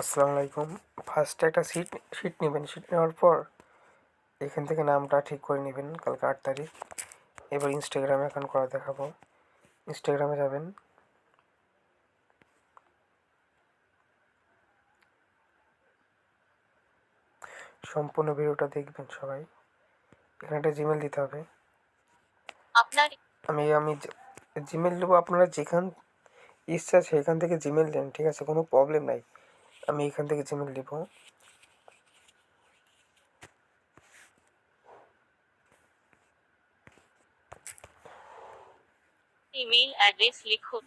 আসসালামু আলাইকুম। ফার্স্টে একটা সিট সিট নেবেন। সিট নেওয়ার পর এখান থেকে নামটা ঠিক করে নেবেন কালকে আট তারিখ। এবার ইনস্টাগ্রামে অ্যাকাউন্ট করা দেখাবো। ইনস্টাগ্রামে যাবেন। সম্পূর্ণ ভিডিওটা দেখবেন সবাই। এখানে একটা জিমেল দিতে হবে। আমি আমি জিমেল দেবো। আপনারা যেখান ইচ্ছা সেখান থেকে জিমেল দেন ঠিক আছে? কোনো প্রবলেম নাই। আমি এখান থেকে জিমেল দিব ইমেইল অ্যাড্রেস লিখুন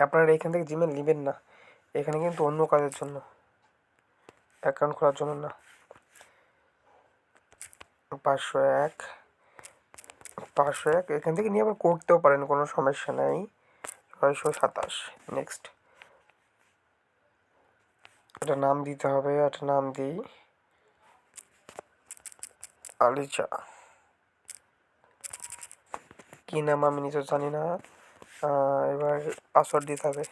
আপনারা এখান থেকে জিমেল নেবেন না। এখানে কিন্তু অন্য কাজের জন্য। অ্যাকাউন্ট খোলার জন্য না। পাঁচশো এক। পাঁচশো এক। এখান থেকে নিয়ে আবার করতেও পারেন কোনো সমস্যা নেই। ছয়শো সাতাশ। নেক্সট এটা নাম দিতে হবে, একটা নাম দিই। আলিচা। কী নাম আমি নিজেও জানি না। এবার পাসওয়ার্ড দিতে হবে।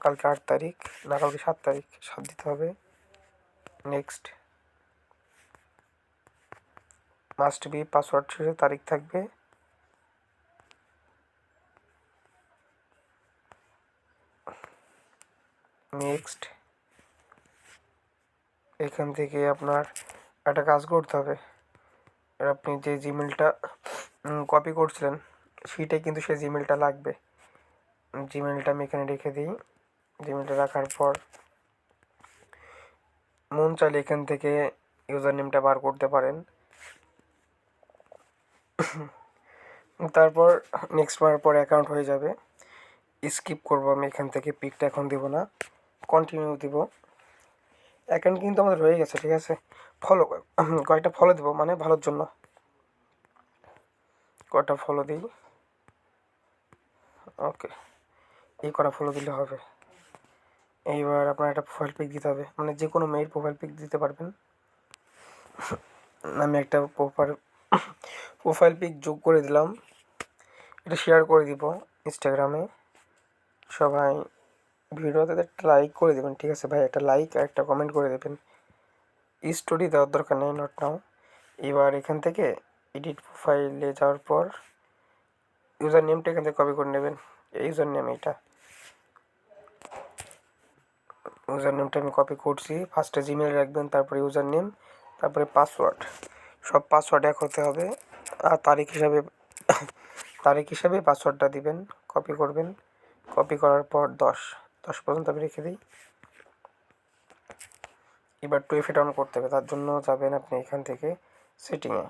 কালকে আট তারিখ, না, কালকে সাত তারিখ, সাত দিতে হবে। নেক্সট। মাস্ট বি পাসওয়ার্ড শেষে তারিখ থাকবে। নেক্সট। এখান থেকে আপনার একটা কাজ করতে হবে। আপনি যে জিমেলটা কপি করছিলেন, সেটাই কিন্তু সেই জিমেলটা লাগবে। জিমেলটা আমি এখানে রেখে দিই। জিমেলটা রাখার পর মন চাইলে এখান থেকে ইউজার নেমটা বার করতে পারেন। তারপর নেক্সট মার পর অ্যাকাউন্ট হয়ে যাবে। স্কিপ করব আমি এখান থেকে পিকটা এখন দেব না। কন্টিনিউ দিব। অ্যাকাউন্ট কিন্তু আমাদের রয়ে গেছে, ঠিক আছে? ফলো কয়েকটা ফলো দেবো মানে ভালোর জন্য। কয়টা ফলো দিই। ওকে এই কটা ফলো দিলে হবে। এইবার আপনার একটা প্রোফাইল পিক দিতে হবে মানে যে কোনো মেয়ের প্রোফাইল পিক দিতে পারবেন। আমি একটা প্রোফাইল প্রোফাইল পিক যোগ করে দিলাম। এটা শেয়ার করে দিব ইনস্টাগ্রামে সবাই ভিডিওতে একটা লাইক করে দেবেন, ঠিক আছে ভাই? একটা লাইক আর একটা কমেন্ট করে দেবেন। স্টোরি দেওয়ার দরকার নেই নট নাও এবার এখান থেকে এডিট প্রোফাইলে যাওয়ার পর ইউজার নেমটা এখান থেকে কপি করে নেবেন। এই ইউজার নেম এইটা ইউজার নেমটা আমি কপি করছি। ফার্স্টে জিমেল রাখবেন, তারপরে ইউজার নেম তারপরে পাসওয়ার্ড সব পাসওয়ার্ড এক হতে হবে। আর তারিখ হিসাবে তারিখ হিসাবে পাসওয়ার্ডটা দিবেন কপি করবেন। কপি করার পর দশ। দশ পর্যন্ত আমি রেখে দিই। এবার টু এফেট অন করতে হবে, তার জন্য যাবেন আপনি এখান থেকে সেটিংয়ে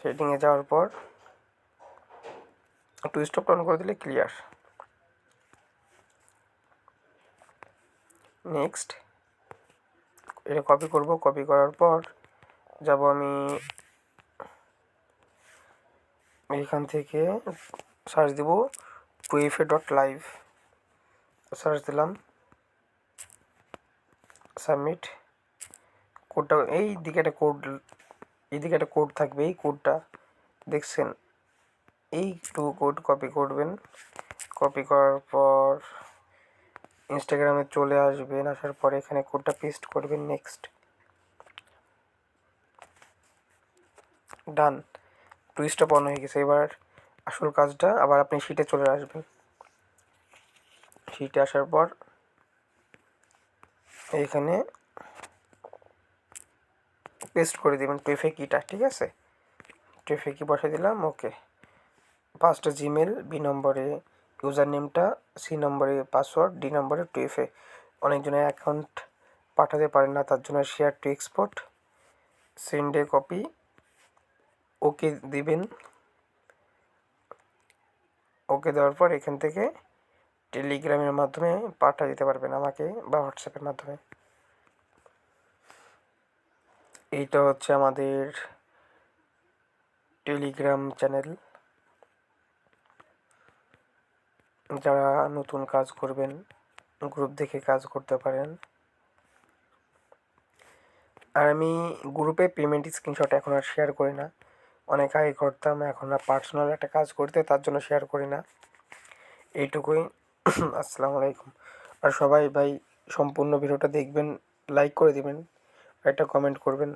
সেটিংয়ে যাওয়ার পর টু স্টপ অন করে দিলে ক্লিয়ার নেক্সট এটা কপি করব কপি করার পর যাব আমি এখান থেকে search Dev two F A dot live search দিলাম সাবমিট কোডটা এই দিকে একটা কোড এইদিকে একটা কোড থাকবে, এই কোডটা দেখছেন এই টু কোড কপি করবেন কপি করার পর ইনস্টাগ্রামে চলে আসবেন, আসার পরে এখানে কোডটা পেস্ট করবেন নেক্সট ডান টুইস্টটা অন হয়ে গেছে, এবার আসল কাজটা আবার আপনি শিটে চলে আসবেন। শিটে আসার পর এইখানে পেস্ট করে দেবেন টুয়েফে কিটা ঠিক আছে? টুয়েফে কি বসে দিলাম ওকে পাঁচটা জিমেল বি নম্বরে ইউজার নেমটা সি নম্বরে পাসওয়ার্ড ডি নম্বরে টুয়েফে অনেকজনের অ্যাকাউন্ট পাঠাতে পারেন না, তার জন্য শেয়ার টু এক্সপোর্ট সেন্ডে কপি ওকে দিবেন। ওকে দেওয়ার পর এখান থেকে টেলিগ্রামের মাধ্যমে পাঠা দিতে পারবেন আমাকে বা হোয়াটসঅ্যাপের মাধ্যমে। এইটা হচ্ছে আমাদের টেলিগ্রাম চ্যানেল। যারা নতুন কাজ করবেন, গ্রুপ দেখে কাজ করতে পারেন। আর আমি গ্রুপে পেমেন্ট স্ক্রিনশট এখন আর শেয়ার করি না। অনেক আগে করতাম, এখন আর পার্সোনাল একটা কাজ করতে তার জন্য শেয়ার করি না। এইটুকুই। আসসালামু আলাইকুম। আর সবাই ভাই সম্পূর্ণ ভিডিওটা দেখবেন লাইক করে দিবেন একটা কমেন্ট করবেন।